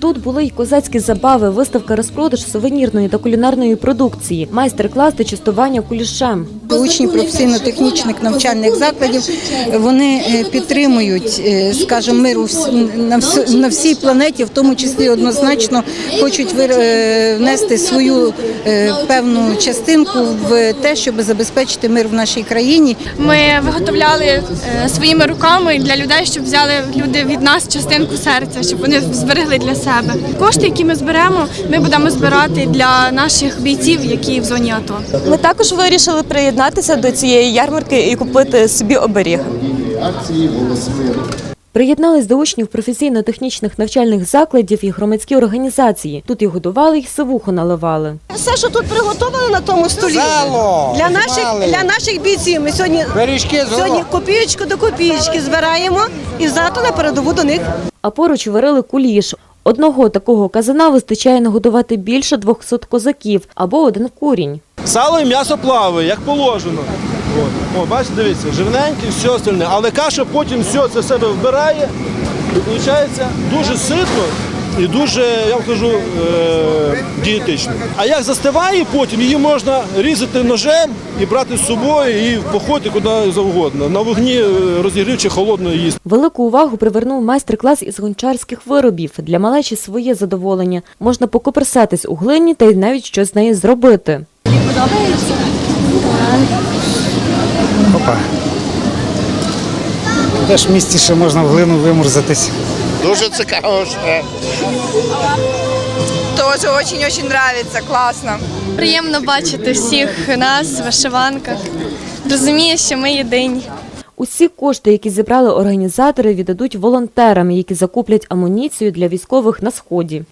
Тут були й козацькі забави, виставка розпродаж сувенірної та кулінарної продукції, майстер-клас та частування кулішем. Учні професійно-технічних навчальних закладів вони е, підтримують, е, скажімо, мир у вс- на вс- на всій планеті, в тому числі однозначно хочуть е, внести свою певну частинку в те, щоб забезпечити мир в нашій країні. Ми виготовляли своїми руками для людей, щоб взяли люди від нас частинку серця, щоб вони зберегли для себе. Кошти, які ми зберемо, ми будемо збирати для наших бійців, які в зоні АТО. Ми також вирішили приєднатися до цієї ярмарки і купити собі оберіг. Приєднались до учнів професійно-технічних навчальних закладів і громадські організації. Тут і годували, і сивуху наливали. Все, що тут приготовлено на тому столі Сало, для наших мали. для наших бійців. Ми сьогодні Пиріжки сьогодні копієчку до копієчки збираємо і завтра на передову до них. А поруч варили куліш. Одного такого казана вистачає нагодувати більше 200 козаків або один курінь. Сало і м'ясо плаває, як положено. О, бачите, дивіться, жирненьке, все остальне. Але каша потім все це в себе вбирає. І виходить дуже ситно і дуже, я вам кажу, е- дієтично. А як застиває потім, її можна різати ножем і брати з собою і в поход куди завгодно. На вогні е, розігрів чи холодно їсти. Велику увагу привернув майстер-клас із гончарських виробів. Для малечі своє задоволення. Можна покоперсатись у глині та й навіть щось з нею зробити. Опа. Теж в місті ще можна в глину вимурзатись. Дуже цікаво. ще. Тоже очень-очень нравится, классно. Приємно бачити всіх нас в вишиванках. Розумію, що ми єдині. Усі кошти, які зібрали організатори, віддадуть волонтерам, які закуплять амуніцію для військових на сході.